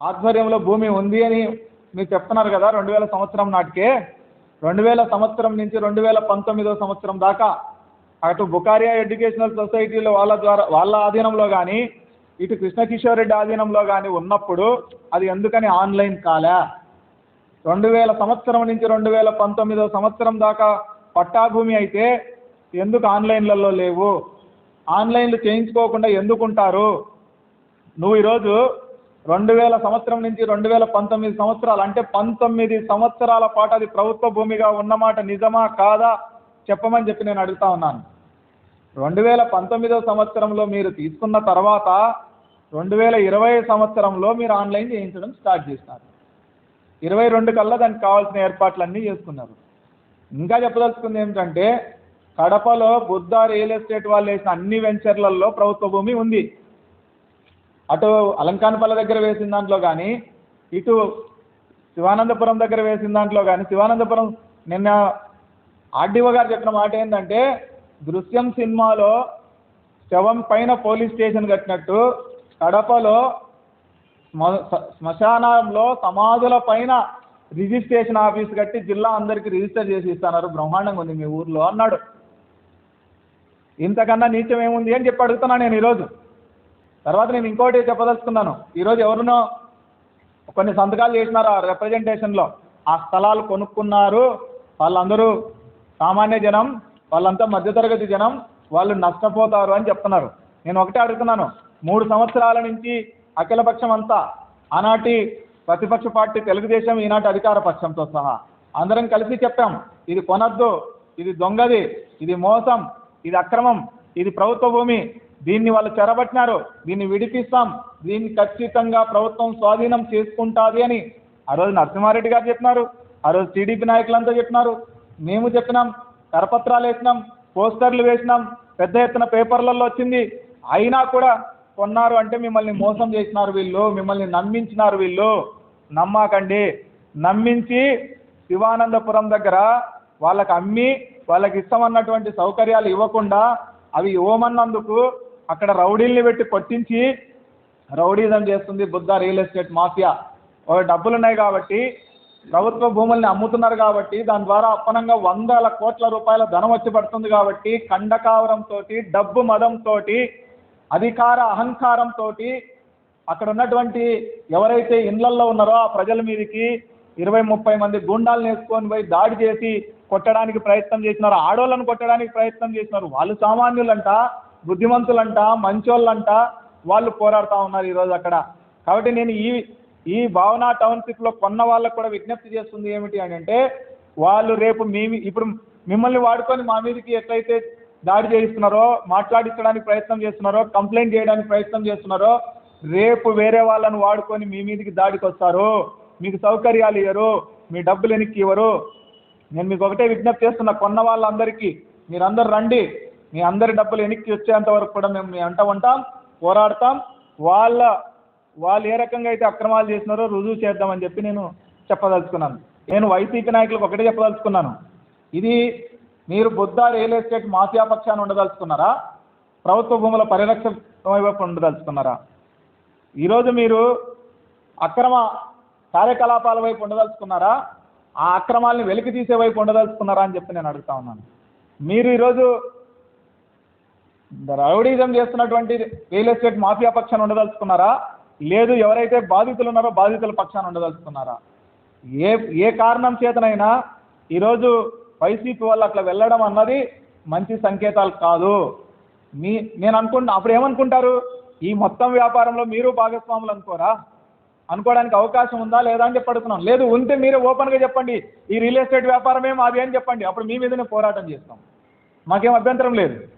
ఆధ్వర్యంలో భూమి ఉంది అని మీరు చెప్తున్నారు కదా రెండు వేల సంవత్సరం నాటికే. రెండు వేల సంవత్సరం నుంచి రెండు వేల పంతొమ్మిదో సంవత్సరం దాకా అటు బుకారియా ఎడ్యుకేషనల్ సొసైటీలో వాళ్ళ ద్వారా వాళ్ళ ఆధీనంలో కానీ ఇటు కృష్ణకిషోర్ రెడ్డి ఆధీనంలో కానీ ఉన్నప్పుడు అది ఎందుకని ఆన్లైన్ కాలే? రెండు వేల సంవత్సరం నుంచి రెండు వేల పంతొమ్మిదో సంవత్సరం దాకా పట్టాభూమి అయితే ఎందుకు ఆన్లైన్లలో లేవు? ఆన్లైన్లు చేయించుకోకుండా ఎందుకుంటారు? నువ్వు ఈరోజు రెండు వేల సంవత్సరం నుంచి రెండు వేల పంతొమ్మిది సంవత్సరాలు అంటే పంతొమ్మిది సంవత్సరాల పాటు అది ప్రభుత్వ భూమిగా ఉన్నమాట నిజమా కాదా చెప్పమని చెప్పి నేను అడుగుతా ఉన్నాను. రెండు వేల పంతొమ్మిదో సంవత్సరంలో మీరు తీసుకున్న తర్వాత రెండు వేల ఇరవై సంవత్సరంలో మీరు ఆన్లైన్ చేయించడం స్టార్ట్ చేసినారు ఇరవై రెండు కల్లా దానికి కావాల్సిన ఏర్పాట్లన్నీ చేసుకున్నారు. ఇంకా చెప్పదలుచుకుంది ఏమిటంటే కడపలో బుద్ధ రియల్ ఎస్టేట్ వాళ్ళు వేసిన అన్ని వెంచర్లలో ప్రభుత్వ భూమి ఉంది. అటు అలంకానపల్లి దగ్గర వేసిన దాంట్లో కానీ ఇటు శివానందపురం దగ్గర వేసిన దాంట్లో కానీ శివానందపురం నిన్న ఆర్డీఓ గారు చెప్పిన మాట ఏంటంటే దృశ్యం సినిమాలో శవం పైన పోలీస్ స్టేషన్ కట్టినట్టు కడపలో శ్మశానంలో సమాధుల పైన రిజిస్ట్రేషన్ ఆఫీస్ కట్టి జిల్లా అందరికీ రిజిస్టర్ చేసి ఇస్తున్నారు బ్రహ్మాండంగా ఉంది మీ ఊర్లో అన్నాడు. ఇంతకన్నా నీచం ఏముంది అని చెప్పి అడుగుతున్నాను నేను ఈరోజు. తర్వాత నేను ఇంకోటి చెప్పదలుచుకున్నాను. ఈరోజు ఎవరినో కొన్ని సంతకాలు చేసినారు ఆ రిప్రజెంటేషన్లో ఆ స్థలాలు కొనుక్కున్నారు. వాళ్ళందరూ సామాన్య జనం వాళ్ళంతా మధ్యతరగతి జనం వాళ్ళు నష్టపోతారు అని చెప్తున్నారు. నేను ఒకటే అడుగుతున్నాను. మూడు సంవత్సరాల నుంచి అఖిలపక్షం అంతా ఆనాటి ప్రతిపక్ష పార్టీ తెలుగుదేశం ఈనాటి అధికార పక్షంతో సహా అందరం కలిసి చెప్పాం. ఇది కొనద్దు ఇది దొంగది ఇది మోసం ఇది అక్రమం ఇది ప్రభుత్వ భూమి దీన్ని వాళ్ళు చెరబట్టినారు. దీన్ని విడిపిస్తాం. దీన్ని ఖచ్చితంగా ప్రభుత్వం స్వాధీనం చేసుకుంటాది అని ఆ రోజు నరసింహారెడ్డి గారు చెప్పినారు. ఆ రోజు టీడీపీ నాయకులంతా చెప్పినారు. మేము చెప్పినాం కరపత్రాలు వేసినాం పోస్టర్లు వేసినాం పెద్ద ఎత్తున పేపర్లలో వచ్చింది. అయినా కూడా కొన్నారు అంటే మిమ్మల్ని మోసం చేసినారు వీళ్ళు మిమ్మల్ని నమ్మించినారు వీళ్ళు. నమ్మాకండి. నమ్మించి శివానందపురం దగ్గర వాళ్ళకి అమ్మి వాళ్ళకి ఇష్టమన్నటువంటి సౌకర్యాలు ఇవ్వకుండా అవి ఇవ్వమన్నందుకు అక్కడ రౌడీల్ని పెట్టి కొట్టించి రౌడీజం చేస్తుంది బుద్ధ రియల్ ఎస్టేట్ మాఫియా. ఒక డబ్బులు ఉన్నాయి కాబట్టి ప్రభుత్వ భూముల్ని అమ్ముతున్నారు కాబట్టి దాని ద్వారా అప్పనంగా వందల కోట్ల రూపాయల ధనం వచ్చి పడుతుంది కాబట్టి కండకావరంతో డబ్బు మదంతో అధికార అహంకారంతో అక్కడ ఉన్నటువంటి ఎవరైతే ఇళ్ళల్లో ఉన్నారో ఆ ప్రజల మీదకి ఇరవై ముప్పై మంది గుండాలను వేసుకొని పోయి దాడి చేసి కొట్టడానికి ప్రయత్నం చేసినారు ఆడోళ్ళను కొట్టడానికి ప్రయత్నం చేసినారు వాళ్ళు సామాన్యులంట. బుద్ధిమంతులంట మంచోళ్ళంట వాళ్ళు పోరాడుతూ ఉన్నారు ఈరోజు అక్కడ. కాబట్టి నేను ఈ ఈ భావన టౌన్షిప్లో కొన్న వాళ్ళకు కూడా విజ్ఞప్తి చేస్తుంది ఏమిటి అని అంటే వాళ్ళు రేపు మీ ఇప్పుడు మిమ్మల్ని వాడుకొని మా మీదకి ఎట్లయితే దాడి చేయిస్తున్నారో మాట్లాడించడానికి ప్రయత్నం చేస్తున్నారో కంప్లైంట్ చేయడానికి ప్రయత్నం చేస్తున్నారో రేపు వేరే వాళ్ళని వాడుకొని మీ మీదకి దాడికి వస్తారు మీకు సౌకర్యాలు ఇవ్వరు మీ డబ్బులు వెనక్కి ఇవ్వరు. నేను మీకు ఒకటే విజ్ఞప్తి చేస్తున్నా కొన్న వాళ్ళందరికీ మీరందరూ రండి. మీ అందరి డబ్బులు వెనక్కి వచ్చేంత వరకు కూడా మేము మీ అంట ఉంటాం పోరాడతాం. వాళ్ళ వాళ్ళు ఏ రకంగా అయితే అక్రమాలు చేసినారో రుజువు చేద్దామని చెప్పి నేను చెప్పదలుచుకున్నాను. నేను వైసీపీ నాయకులకు ఒకటే చెప్పదలుచుకున్నాను. ఇది మీరు బుద్ధ రియల్ ఎస్టేట్ మాఫియా పక్షాన్ని ఉండదలుచుకున్నారా? ప్రభుత్వ భూముల పరిరక్షణ వైపు ఉండదలుచుకున్నారా? ఈరోజు మీరు అక్రమ కార్యకలాపాల వైపు ఉండదలుచుకున్నారా? ఆ అక్రమాలని వెలికి తీసే వైపు ఉండదలుచుకున్నారా అని చెప్పి నేను అడుగుతా ఉన్నాను. మీరు ఈరోజు రౌడీజం చేస్తున్నటువంటి రియల్ ఎస్టేట్ మాఫియా పక్షాన్ని ఉండదలుచుకున్నారా? లేదు ఎవరైతే బాధితులు ఉన్నారో బాధితుల పక్షాన్ని ఉండదలుచుకున్నారా? ఏ ఏ కారణం చేతనైనా ఈరోజు వైసీపీ వాళ్ళు అట్లా వెళ్ళడం అన్నది మంచి సంకేతాలు కాదు. మీ నేను అనుకుంటా అప్పుడు ఏమనుకుంటారు? ఈ మొత్తం వ్యాపారంలో మీరు భాగస్వాములు అనుకోరా? అనుకోవడానికి అవకాశం ఉందా లేదా అని చెప్పి అడుగుతున్నాం. లేదు ఉంటే మీరే ఓపెన్గా చెప్పండి. ఈ రియల్ ఎస్టేట్ వ్యాపారమే మాది అని చెప్పండి. అప్పుడు మీ మీదనే పోరాటం చేస్తాం. మాకేం అభ్యంతరం లేదు.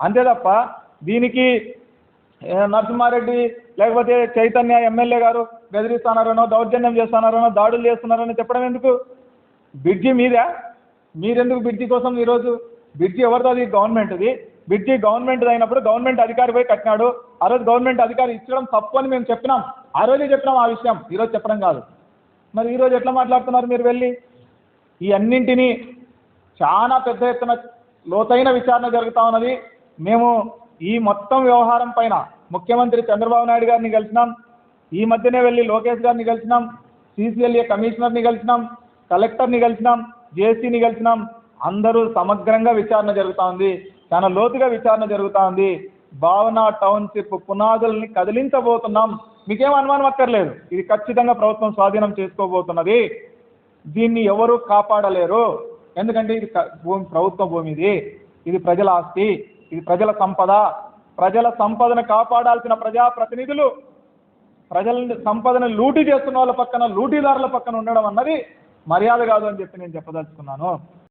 అంతే తప్ప దీనికి నరసింహారెడ్డి లేకపోతే చైతన్య ఎమ్మెల్యే గారు బెదిరిస్తున్నారనో దౌర్జన్యం చేస్తున్నారనో దాడులు చేస్తున్నారనో చెప్పడం ఎందుకు? బ్రిడ్జి మీదే? మీరెందుకు బ్రిడ్జి కోసం ఈరోజు బ్రిడ్జి ఎవరిది అది గవర్నమెంట్ది. బ్రిడ్జి గవర్నమెంట్ అయినప్పుడు గవర్నమెంట్ అధికారి పోయి కట్టినాడు. ఆ రోజు గవర్నమెంట్ అధికారి ఇచ్చడం తప్పు అని మేము చెప్పినాం. ఆ రోజే చెప్పినాం ఆ విషయం. ఈరోజు చెప్పడం కాదు. మరి ఈరోజు ఎట్లా మాట్లాడుతున్నారు మీరు వెళ్ళి? ఈ అన్నింటినీ చాలా పెద్ద ఎత్తున లోతైన విచారణ జరుగుతూ ఉన్నది. మేము ఈ మొత్తం వ్యవహారం పైన ముఖ్యమంత్రి చంద్రబాబు నాయుడు గారిని కలిసినాం. ఈ మధ్యనే వెళ్ళి లోకేష్ గారిని కలిసినాం. సిసిఎల్ఏ కమిషనర్ని కలిసినాం. కలెక్టర్ని కలిసినాం. జేసీని కలిసినాం. అందరూ సమగ్రంగా విచారణ జరుగుతూ ఉంది చాలా లోతుగా విచారణ జరుగుతూ ఉంది భావన టౌన్షిప్ పునాదుల్ని కదిలించబోతున్నాం. మీకేం అనుమానం అక్కర్లేదు. ఇది ఖచ్చితంగా ప్రభుత్వం స్వాధీనం చేసుకోబోతున్నది. దీన్ని ఎవరు కాపాడలేరు. ఎందుకంటే ఇది భూమి ప్రభుత్వ భూమి ఇది. ఇది ప్రజల ఆస్తి. ఇది ప్రజల సంపద ప్రజల సంపదను కాపాడాల్సిన ప్రజాప్రతినిధులు ప్రజల సంపదను లూటీ చేస్తున్న వాళ్ళ పక్కన లూటీదారుల పక్కన ఉండడం అన్నది మర్యాద కాదు అని చెప్పి నేను చెప్పదలుచుకున్నాను.